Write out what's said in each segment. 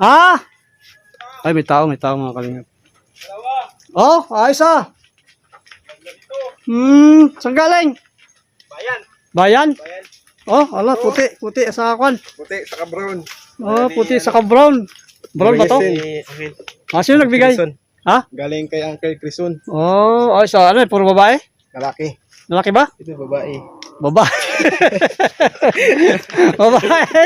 Ha? Ay, may tao, may tao mga kalingap. Oh, ayos ah. Hmm, saan galing? Bayan. Bayan? Bayan. Oh, ala, puti, puti sa kwan. Puti, saka brown. Oh, puti sa brown. Brown ba to? Ah, sino nagbigay? Crison. Ha? Galing kay Uncle Crison. Oh, ayos ah. Ano, puro babae? Lalaki. Lalaki ba? Ito babae. Babae. babae.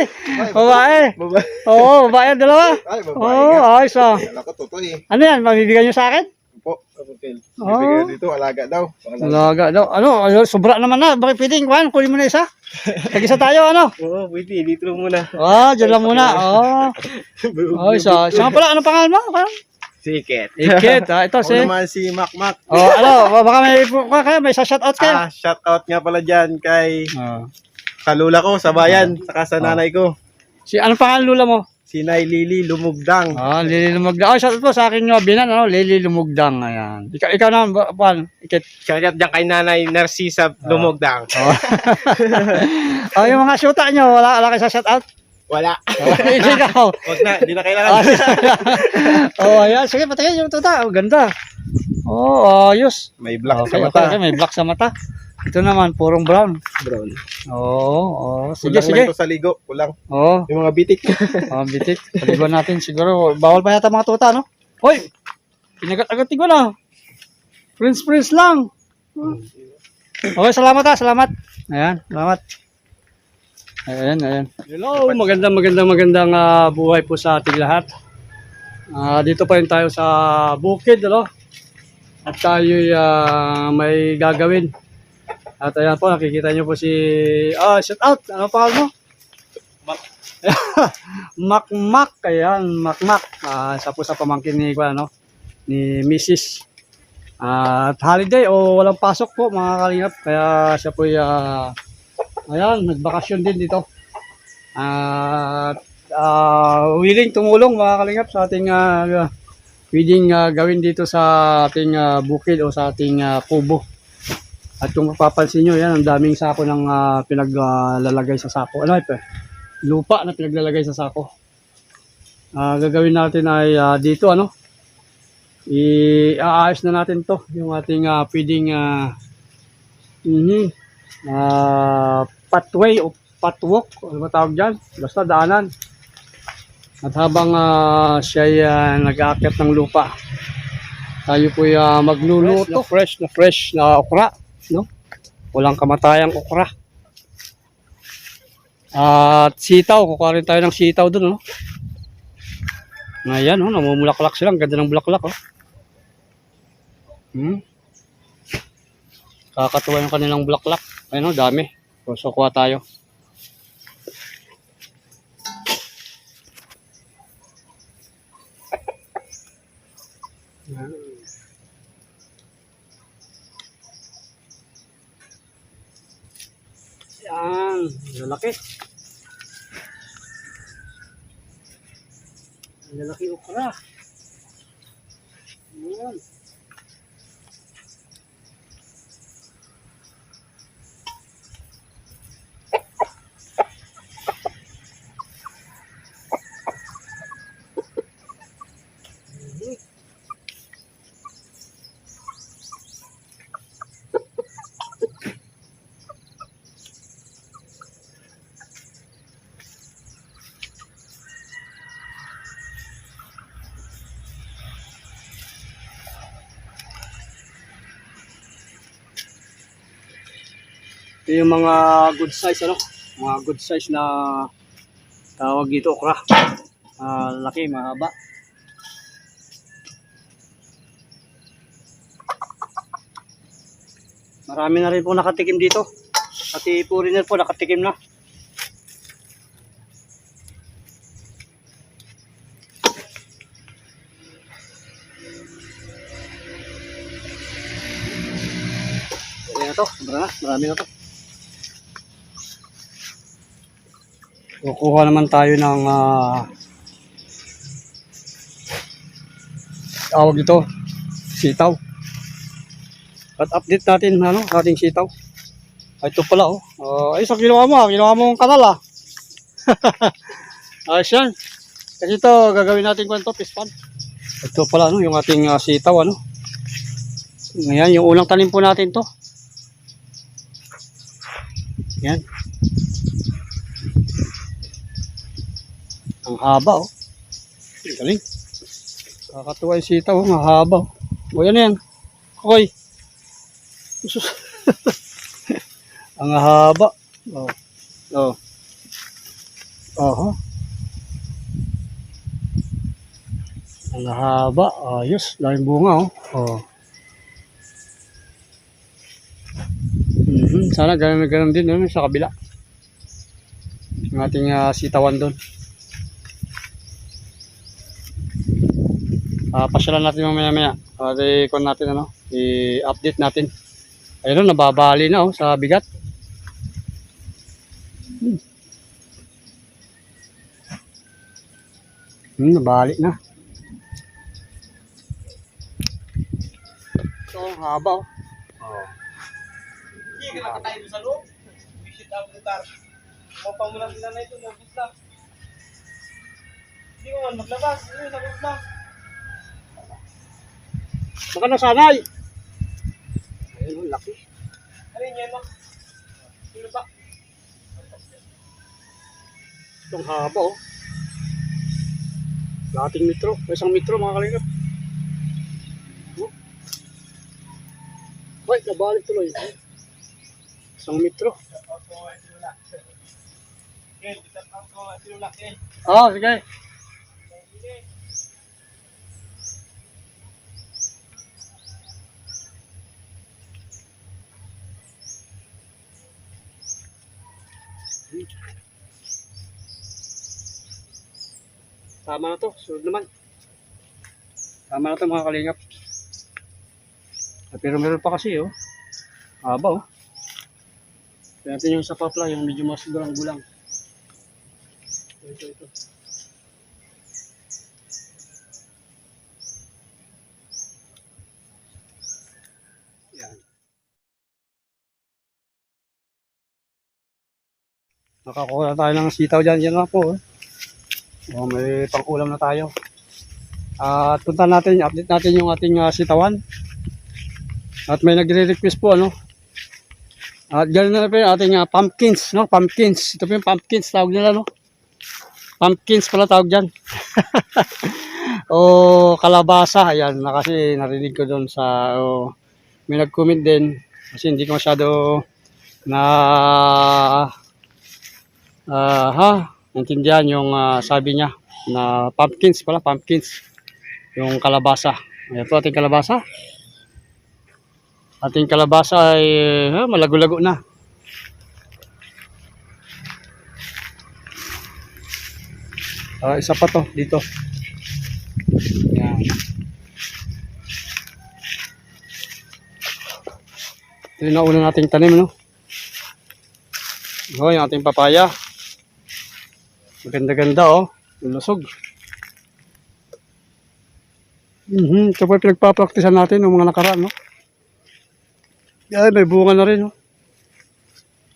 Babae. Babae. Oo, babae ang dalawa. Ay, babae Oo, ka. ayos ah. Kala ko totoo eh. Ano yan, mabibigyan nyo sa akin? Po, kapatid. Oh. Ibigay dito, alaga daw. Alaga. Daw. Ano, ano, sobra naman na. Bakit pwedeng, kuhan, kunin mo na isa. Tag-isa tayo, ano? Oo, pwede. Dito lang muna. Ah, dyan lang muna. Oh. Oh, isa. Siya pala, ano pangalan mo? Parang Siket. Iket, ah. Ito Ako si... naman si Mac. Oh, ano, baka may, kaya may shoutout kayo. Ah, shout out nga pala dyan kay Oh. sa lula ko sa bayan, saka sa nanay ko. Si, anong pangalan lula mo? Si Nay Lili Lumugdang. Ah, Lili Lumugdang. Oh, shoutout po sa akin nga binan, ano, Lili Lumugdang. Ayan. Ikaw, ikaw na, ba- pan, Iket. Shout out dyan kay nanay Narcisa Lumugdang. Oh. oh, yung mga shoota nyo, wala, wala kayo sa shoutout? Wala. Hindi ikaw. Wag na, hindi na Ah, kailangan. oh, ayan. Sige, patingin yung tuta. Oh, ganda. Oh, ayos. May black Okay, sa mata. okay, may black sa mata. Ito naman, purong brown. Brown. Oo, oh, sige, Kulang sige. lang to sa ligo. Kulang. Oo, Yung mga bitik. oh, bitik. Paliban natin siguro. Bawal pa yata mga tuta, no? Hoy! Pinagat-agatin ko na. Prince, prince lang. Okay, salamat ha, salamat. Ayan, salamat. Ayan, ayan. Hello, magandang magandang magandang ah, buhay po sa ating lahat. Ah, dito pa rin tayo sa bukid, ano? At tayo may gagawin. At ayan po, nakikita niyo po si... Ah, shout out! Ano pangalan mo? Mac Mac, ayan, Mac Mac. Ah, isa po sa pamangkin ni, ano, ni Mrs. Ah, at holiday o walang pasok po mga kalingap. Kaya siya po ah, ayan, nagbakasyon din dito. At ah, willing tumulong mga kalingap sa ating ah, pwedeng ah, gawin dito sa ating ah, bukid o sa ating ah, kubo. At kung mapapansin nyo, yan, ang daming sako ng ah, pinaglalagay sa sako. Ano ito? Lupa na pinaglalagay sa sako. Ah, gagawin natin ay ah, dito, ano? I-aayos na natin to yung ating ah, pwedeng ah, mhm, ah, pathway o pathwalk, ano ba tawag dyan? Basta daanan. At habang ah, siya ay ah, nag-aakyat ng lupa, tayo po ay ah, magluluto. Fresh na fresh na okra, no? Walang kamatayang okra. At sitaw, kukuha rin tayo ng sitaw dun, no? Ayan, oh, namumulaklak sila. Ang ganda ng bulaklak, oh. Hmm. Kakatuwa yung kanilang bulaklak. Ayun, oh, dami. So, kuha tayo. Yan, lalaki. Lalaki okra. Yung mga good size, ano? Mga good size na tawag dito, okra. Ah, laki, mahaba. Marami na rin po nakatikim dito. Pati foreigner po nakatikim na. Ayan to, sobra na, marami na to. Kukuha naman tayo ng ah, tawag ito, sitaw. At update natin ano, ating sitaw. Ay, ito pala oh. Uh, ay, sa ginawa mo, ah. ginawa mo ang kanal ah. Ayos yan. Kasi ito, gagawin natin kwento, pispan. Ito pala, no, yung ating ah, sitaw, ano. Ngayon, yung unang tanim po natin to. Yan. Ang haba, oh. Galing. Kakatuwa yung sitaw, oh. Ang haba, oh. O, yan yan. Koy. Sus. Ang haba. Oh. Oh. Oho. Ang haba. Ayos. Daming bunga, oh. Oh. Mhm. Sana ganun na ganun din no, sa kabila. Yung ating ah, sitawan doon. Ah, pasyalan natin mamaya maya. Para i-con natin ano, i-update natin. Ayun, nababali na oh sa bigat. Hmm. Hmm, nabali na. Ang haba oh. Oh. Hindi ka tayo sa loob. Visit ang lugar. Mapang mo lang sila na ito, mabit lang. Hindi mo man maglabas. Ano, sagot lang. Baka nasanay. Ayun, ang laki. Ano yun yan, no? Sino ba? Itong haba oh. Dating metro. Isang metro mga kalingap. Oh. Ay, nabalik tuloy. Isang metro. Ah, sige. Tama na to, sunod naman. Tama na to mga kalingap. Ah, Pero meron pa kasi oh. Haba oh. Natin yung sa papla, yung medyo mas gulang-gulang. Ito, ito. Yan. Nakakuha na tayo ng sitaw dyan. Yan na po. Oh. Oh, may pang-ulam na tayo. At punta natin, update natin yung ating ah, sitawan. At may nagre-request po ano. At ganoon na po yung ating ah, pumpkins, no? Pumpkins. Ito po yung pumpkins tawag nila, no? Pumpkins pala tawag dyan. o kalabasa, ayan, na kasi narinig ko doon sa, o, may nag-comment din, kasi hindi ko masyado na, ah, ha, naintindihan yung ah, sabi niya, na pumpkins pala, pumpkins, yung kalabasa. Ayan po ating kalabasa. Ating kalabasa ay ah, malago-lago na. Ah, isa pa to dito. Yan. Ito yung nauna nating tanim, no? Oh, yung ating papaya. Maganda-ganda, oh. Lusog. Mhm, ito pa pinagpapraktisan natin ng mga nakaraan, no? Yan, may bunga na rin, no?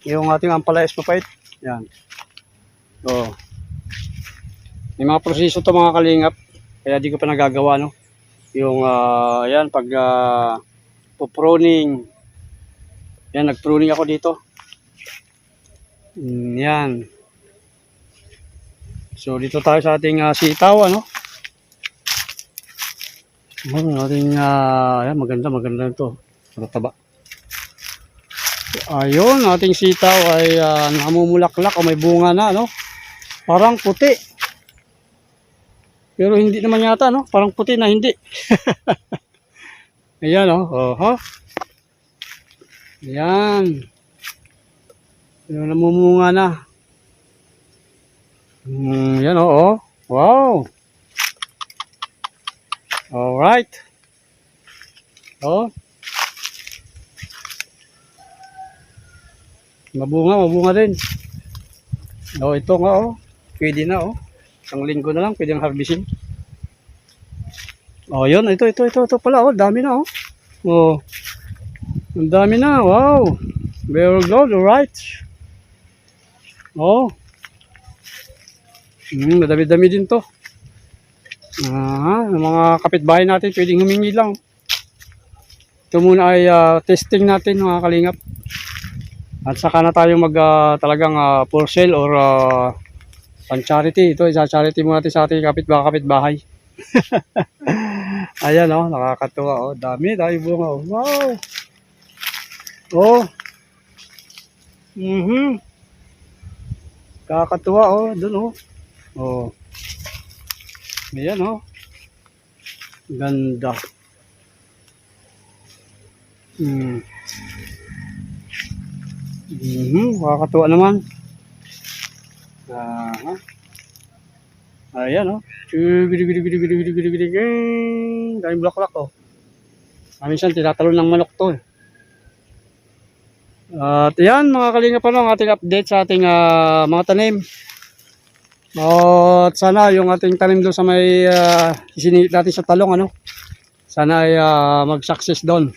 Yung ating ampalaya espapait. Yan. Oh. May mga proseso to mga kalingap. Kaya di ko pa nagagawa, no? Yung, ah, yan, pag uh, pruning. Yan, nag-pruning ako dito. Mm, yan. So, dito tayo sa ating ah, sitaw, ano? Ano, ating, ah, yan, maganda, maganda ito. Mataba. Ayun, ating sitaw ay ah, namumulaklak o may bunga na, no? Parang puti. Pero hindi naman yata, no? Parang puti na hindi. Ayan, oh. Oh, ha? Ayan. Ayan, namumunga na. Mm, yan, oh. Wow. Alright. Oh. Mabunga, mabunga din. Oh, ito nga, oh. Pwede na, oh. Isang linggo na lang, pwede ang harvesting. Oh, yun. Ito, ito, ito, ito pala. Oh, dami na, oh. Oh. Ang dami na. Wow. Very good. Alright. Oh. Hmm, madami-dami din to. Ah, mga kapitbahay natin pwedeng humingi lang. Ito muna ay ah, testing natin mga kalingap. At saka na tayo mag ah, talagang ah, for sale or ah, pan charity. Ito isa charity muna natin sa ating kapitbahay kapitbahay. Ayan oh, nakakatuwa oh. Dami, dami bunga oh. Wow. Oh. Mhm. Kakatuwa oh, dun oh. Oh. Ayan oh. Ganda. Hmm. Mhm, kakatuwa naman. Ah. Ayan oh. Gidi gidi gidi gidi gidi gidi bulaklak oh. Ah, Minsan tinatalon ng manok to eh. At yan mga kalinga pa ang ating update sa ating ah, mga tanim. At sana yung ating tanim doon sa may uh, isiningit natin sa talong ano. Sana ay ah, mag-success doon.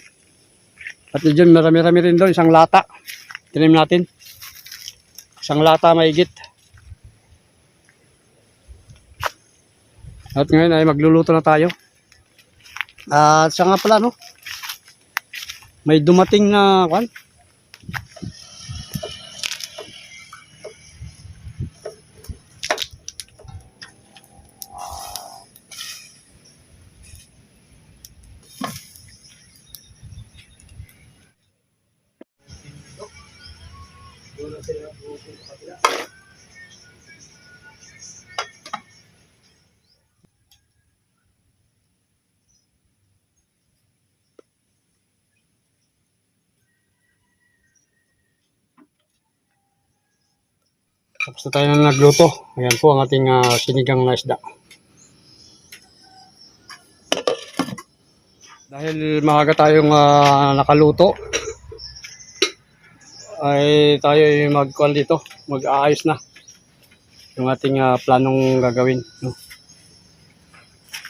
At yun marami-rami rin doon isang lata. Tanim natin. Isang lata maigit. At ngayon ay magluluto na tayo. At siya nga pala no. May dumating na kwan. Tapos na tayo na nagluto. Ayan po ang ating ah, sinigang na isda. Dahil maaga tayong ah, nakaluto, ay tayo ay magkuhan dito, mag-aayos na yung ating ah, planong gagawin. No?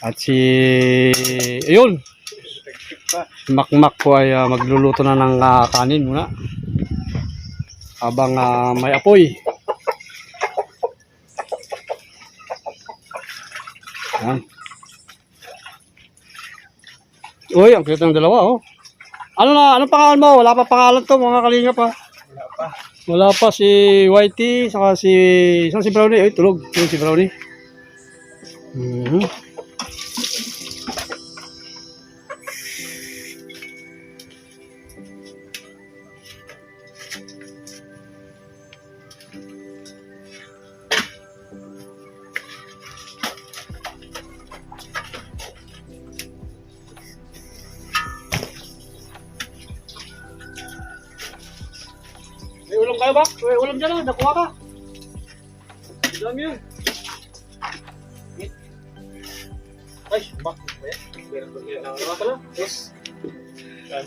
At si, ayun, Makmak po ay ah, magluluto na ng ah, kanin muna. Habang ah, may apoy. Yan. Uy, ang cute ng dalawa, oh. Ano na, anong pangalan mo? Wala pa pangalan to, mga kalinga pa. Wala pa. Wala pa si Whitey, saka si... Saan si Brownie? Ay, tulog. Yun si Brownie. Mhm. May Ah, nakuha ka. Ang dami yun. Ay, bak. Meron ko yan. Ano pala? Yes. Yan.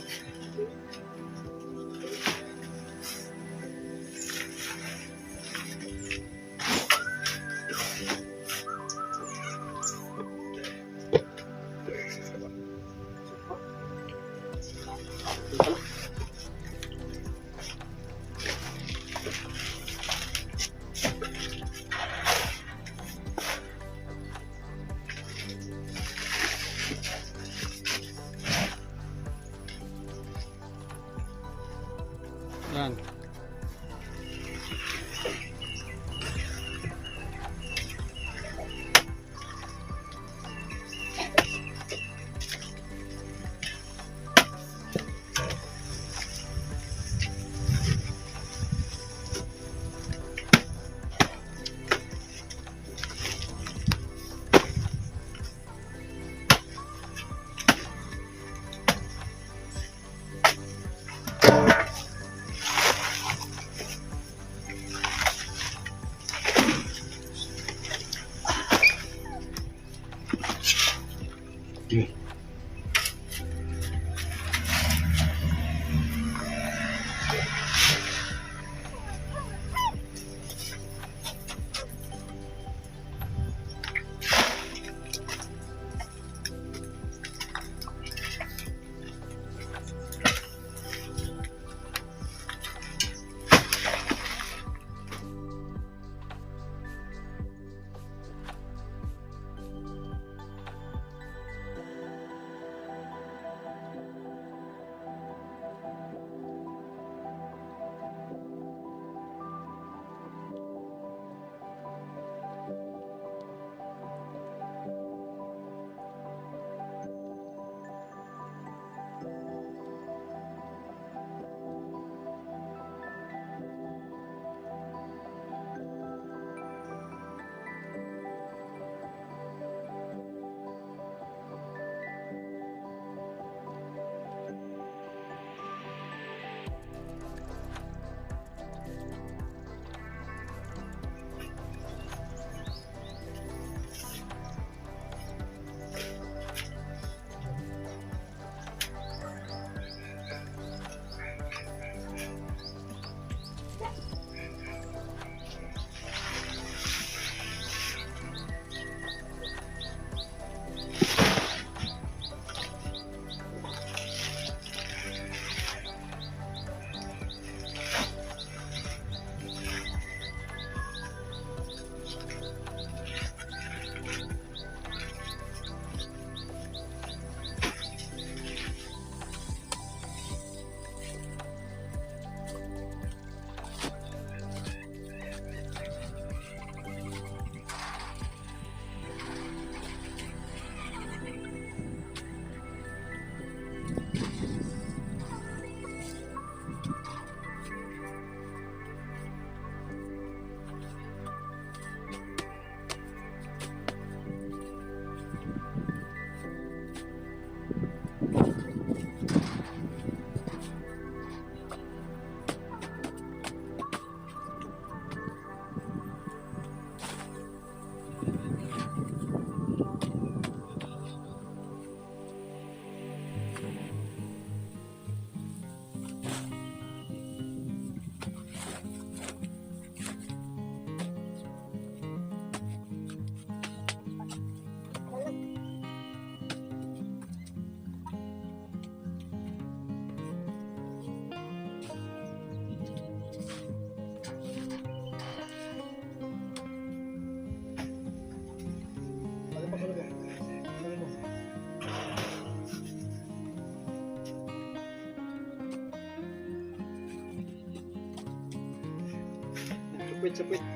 め不ゃ。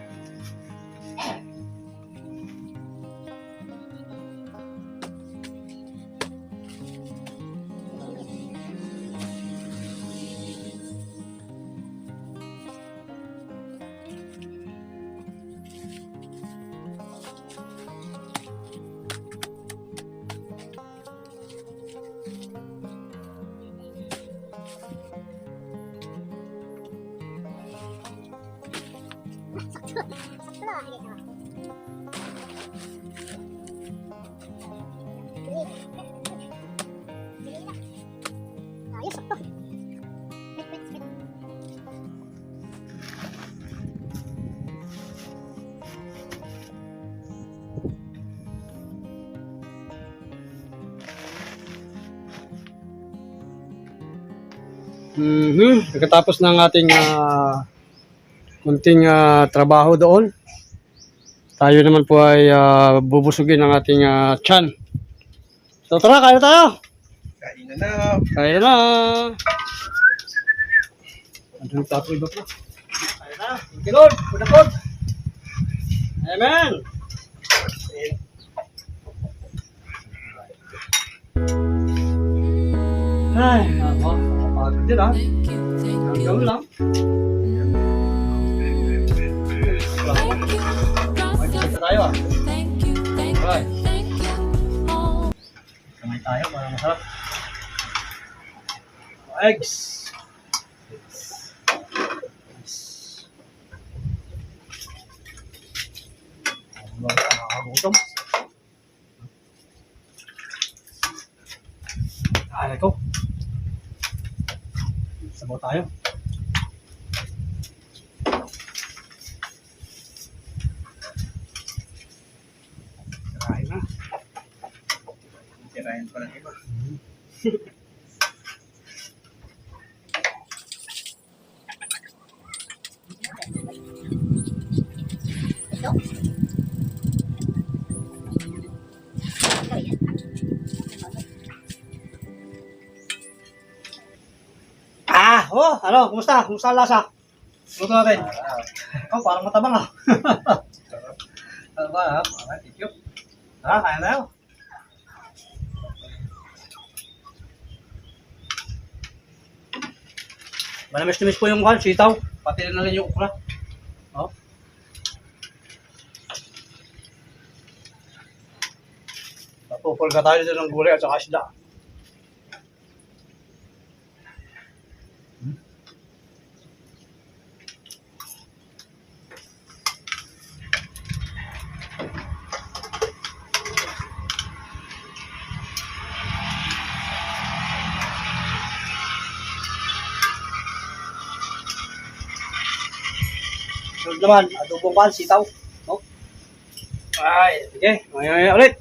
Mhm. Pagkatapos ng ating ah, kunting ah, trabaho doon, tayo naman po ay ah, bubusugin ang ating ah, tiyan. So tara, kaya tayo! Kain na na. Kaya na! Anong tapo iba pa? Kaya na! You Lord! Pudapod! Amen! Ay, ako. Nakapagod din ah. Hanggang lang. Mag-isa tayo ah. Right. Kamay tayo para masarap. Eggs. Nakakagutom. Oh, ano, kumusta? Kumusta ang lasa? Luto natin. Oh, parang matabang ah. ano ba, ha? Alright, thank you. Tara, kaya na tayo. Manamis-namis po yung kan, sitaw. Pati na rin yung ukra. Oh. Papupul ka tayo dito ng gulay at saka isda. Naman, adobong kan, sitaw. Oh. Ay, sige, ngayon ulit.